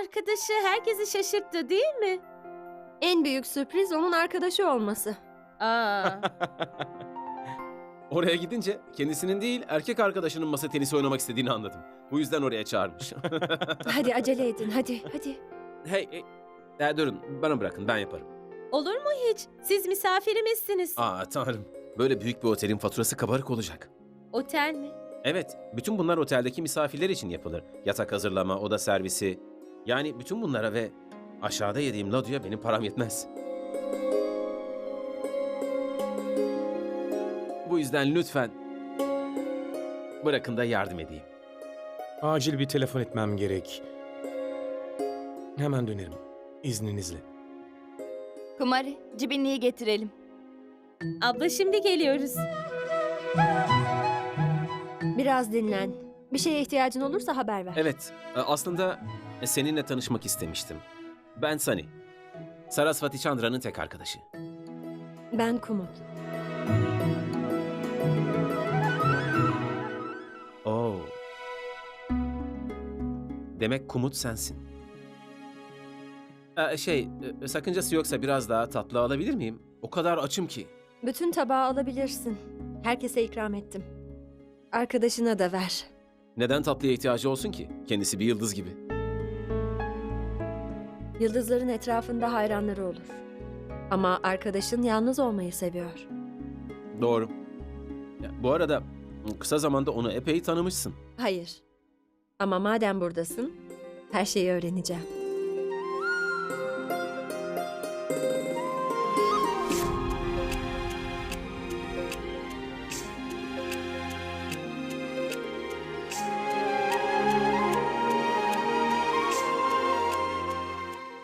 arkadaşı herkesi şaşırttı değil mi? En büyük sürpriz onun arkadaşı olması. Aa. Oraya gidince kendisinin değil erkek arkadaşının masa tenisi oynamak istediğini anladım. Bu yüzden oraya çağırmış. Hadi acele edin hadi hadi. hey, hey. E, durun bana bırakın ben yaparım. Olur mu hiç? Siz misafirimizsiniz. Aa tanrım. Böyle büyük bir otelin faturası kabarık olacak. Otel mi? Evet, bütün bunlar oteldeki misafirler için yapılır. Yatak hazırlama, oda servisi. Yani bütün bunlara ve aşağıda yediğim laduya benim param yetmez. Bu yüzden lütfen bırakın da yardım edeyim. Acil bir telefon etmem gerek. Hemen dönerim. İzninizle. Kumari, cibinliği getirelim. Abla şimdi geliyoruz. Biraz dinlen. Bir şeye ihtiyacın olursa haber ver. Evet, e, aslında seninle tanışmak istemiştim. Ben Sani. Sarasvati Chandra'nın tek arkadaşı. Ben Kumut. Oo. Demek Kumut sensin. Ee, şey, e, sakıncası yoksa biraz daha tatlı alabilir miyim? O kadar açım ki. Bütün tabağı alabilirsin. Herkese ikram ettim. Arkadaşına da ver. Neden tatlıya ihtiyacı olsun ki? Kendisi bir yıldız gibi. Yıldızların etrafında hayranları olur. Ama arkadaşın yalnız olmayı seviyor. Doğru. Ya, bu arada kısa zamanda onu epey tanımışsın. Hayır. Ama madem buradasın, her şeyi öğreneceğim.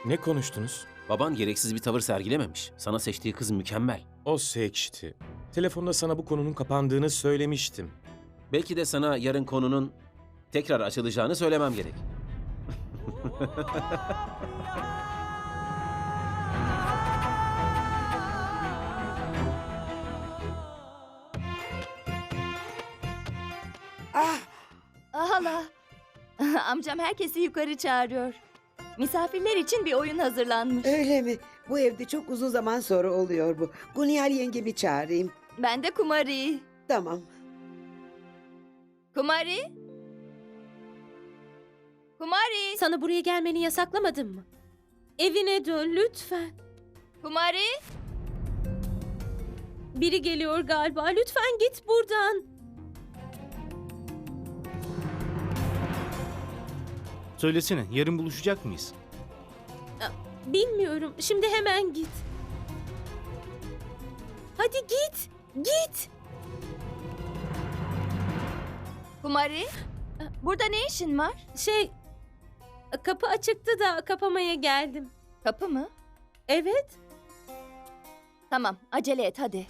Ne konuştunuz? Baban gereksiz bir tavır sergilememiş. Sana seçtiği kız mükemmel. O sekşti. Telefonda sana bu konunun kapandığını söylemiştim. Belki de sana yarın konunun tekrar açılacağını söylemem gerek. Ah hala. Amcam herkesi yukarı çağırıyor. Misafirler için bir oyun hazırlanmış. Öyle mi? Bu evde çok uzun zaman sonra oluyor bu. Guniyal yengemi çağırayım. Ben de Kumari. Tamam. Kumari? Kumari? Sana buraya gelmeni yasaklamadım mı? Evine dön lütfen. Kumari? Biri geliyor galiba. Lütfen git buradan. Söylesene, yarın buluşacak mıyız? Bilmiyorum. Şimdi hemen git. Hadi git. Git. Kumari? Burada ne işin var? Şey kapı açıktı da kapamaya geldim. Kapı mı? Evet. Tamam, acele et hadi.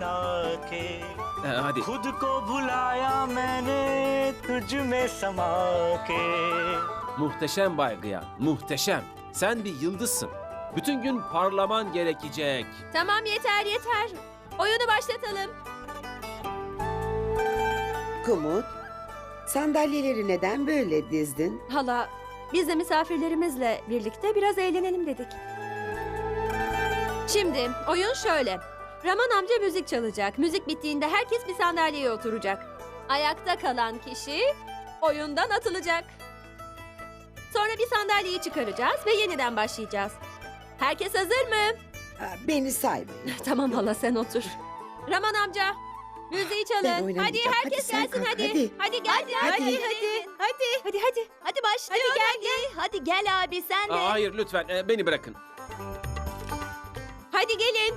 बना के Ee, hadi. खुद को भुलाया मैंने तुझ में समा के Muhteşem Bay Gıyan, muhteşem. Sen bir yıldızsın. Bütün gün parlaman gerekecek. Tamam yeter yeter. Oyunu başlatalım. Kumut, sandalyeleri neden böyle dizdin? Hala, biz de misafirlerimizle birlikte biraz eğlenelim dedik. Şimdi oyun şöyle. Raman amca müzik çalacak. Müzik bittiğinde herkes bir sandalyeye oturacak. Ayakta kalan kişi oyundan atılacak. Sonra bir sandalyeyi çıkaracağız ve yeniden başlayacağız. Herkes hazır mı? Beni saymayın. Tamam hala sen otur. Raman amca müziği Ben çalın. Hadi oynamayacağım. herkes Hadi sen gelsin kalk, hadi. hadi. Hadi gel Hadi, hadi hadi, hadi. hadi. Hadi hadi. hadi. Hadi başlıyor hadi. Hadi gel abi sen de. Aa, hayır lütfen e, beni bırakın. Hadi gelin.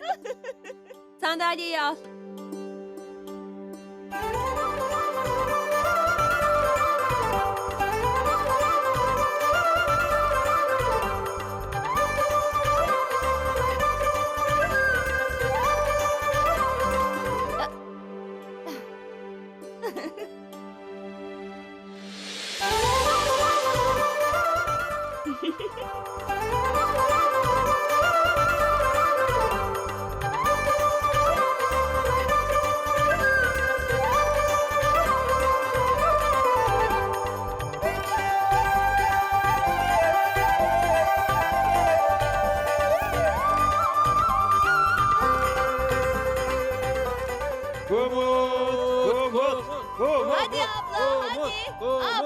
sandalyeyi al.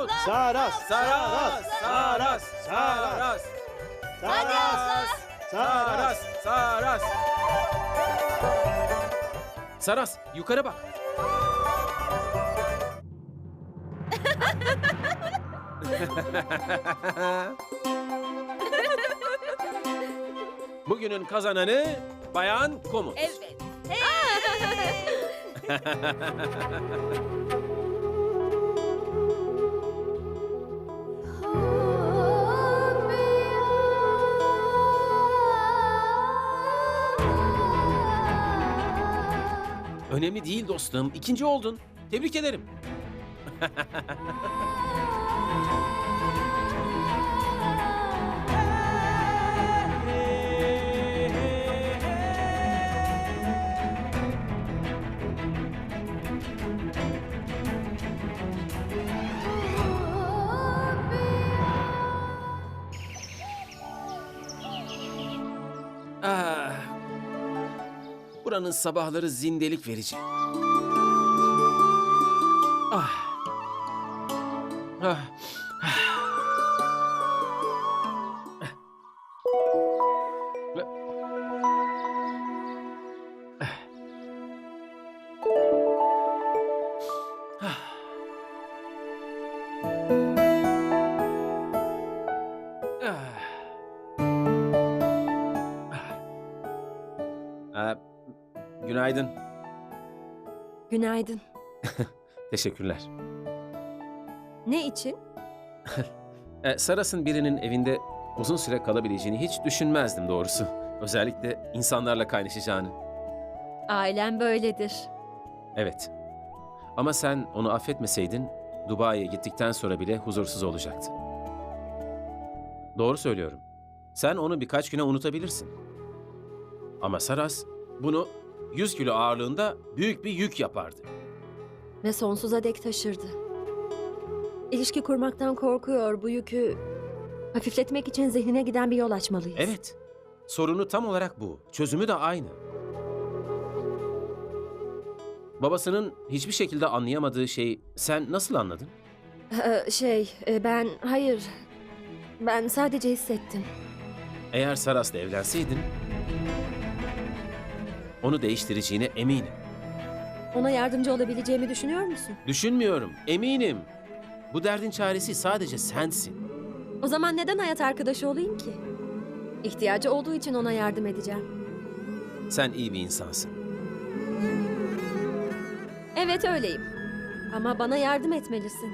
Abla. Saras, Saras! Saras! Saras! Hadi abla. Saras! Saras! Saras, yukarı bak. Bugünün kazananı Bayan Komut. Evet. Önemli değil dostum. İkinci oldun. Tebrik ederim. Buranın sabahları zindelik verici. Ah. Ah. Günaydın. Günaydın. Teşekkürler. Ne için? E, Saras'ın birinin evinde uzun süre kalabileceğini hiç düşünmezdim doğrusu. Özellikle insanlarla kaynaşacağını. Ailem böyledir. Evet. Ama sen onu affetmeseydin Dubai'ye gittikten sonra bile huzursuz olacaktı. Doğru söylüyorum. Sen onu birkaç güne unutabilirsin. Ama Saras bunu 100 kilo ağırlığında büyük bir yük yapardı. Ve sonsuza dek taşırdı. İlişki kurmaktan korkuyor bu yükü. Hafifletmek için zihnine giden bir yol açmalıyız. Evet. Sorunu tam olarak bu. Çözümü de aynı. Babasının hiçbir şekilde anlayamadığı şeyi sen nasıl anladın? Ee, şey, e, ben hayır. Ben sadece hissettim. Eğer Saras'la evlenseydin onu değiştireceğine eminim. Ona yardımcı olabileceğimi düşünüyor musun? Düşünmüyorum, eminim. Bu derdin çaresi sadece sensin. O zaman neden hayat arkadaşı olayım ki? İhtiyacı olduğu için ona yardım edeceğim. Sen iyi bir insansın. Evet öyleyim. Ama bana yardım etmelisin.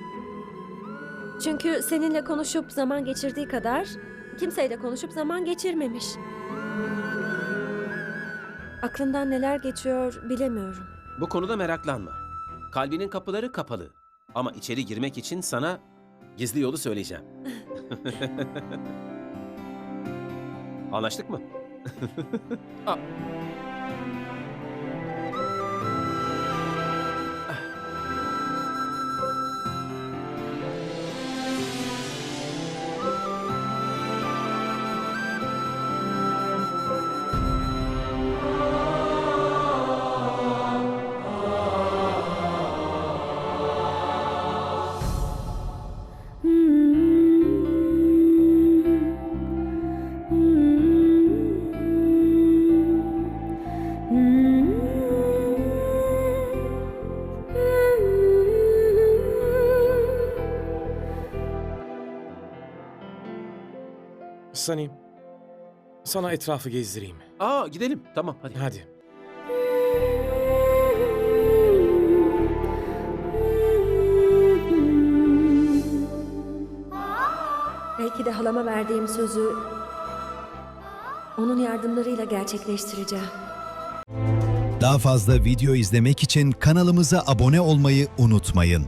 Çünkü seninle konuşup zaman geçirdiği kadar kimseyle konuşup zaman geçirmemiş. Aklından neler geçiyor bilemiyorum. Bu konuda meraklanma. Kalbinin kapıları kapalı. Ama içeri girmek için sana gizli yolu söyleyeceğim. Anlaştık mı? Aa. Sunny, sana etrafı gezdireyim. Aa gidelim. Tamam hadi. Hadi. Belki de halama verdiğim sözü onun yardımlarıyla gerçekleştireceğim. Daha fazla video izlemek için kanalımıza abone olmayı unutmayın.